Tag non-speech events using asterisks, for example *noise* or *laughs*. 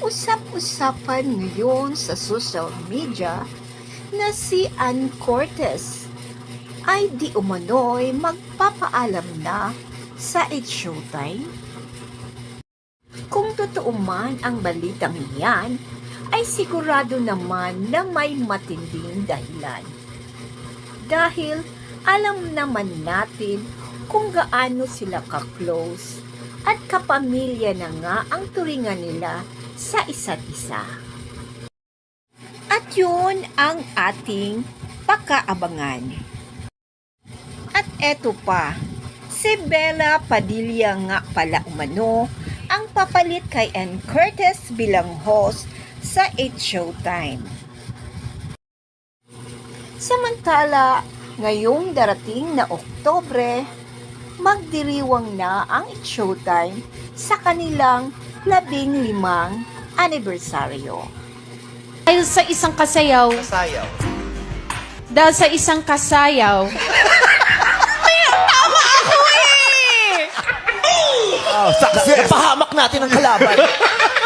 usapan ngayon sa social media na si Ann Cortez ay di umano'y magpapaalam na sa It's Showtime? Kung totoo man ang balitang iyan, ay sigurado naman na may matinding dahilan. Dahil alam naman natin kung gaano sila ka-close at kapamilya na nga ang turingan nila sa isa't isa. At yun ang ating pakaabangan. At eto pa, si Bella Padilla nga pala umano ang papalit kay Ann Curtis bilang host sa 8 Showtime. Samantala, ngayong darating na Oktobre, magdiriwang na ang It Showtime sa kanilang labing limang anibersaryo. Dahil sa isang kasayaw, Sayaw. dahil sa isang kasayaw, *laughs* Oh, success! Napahamak natin ang kalaban. *laughs*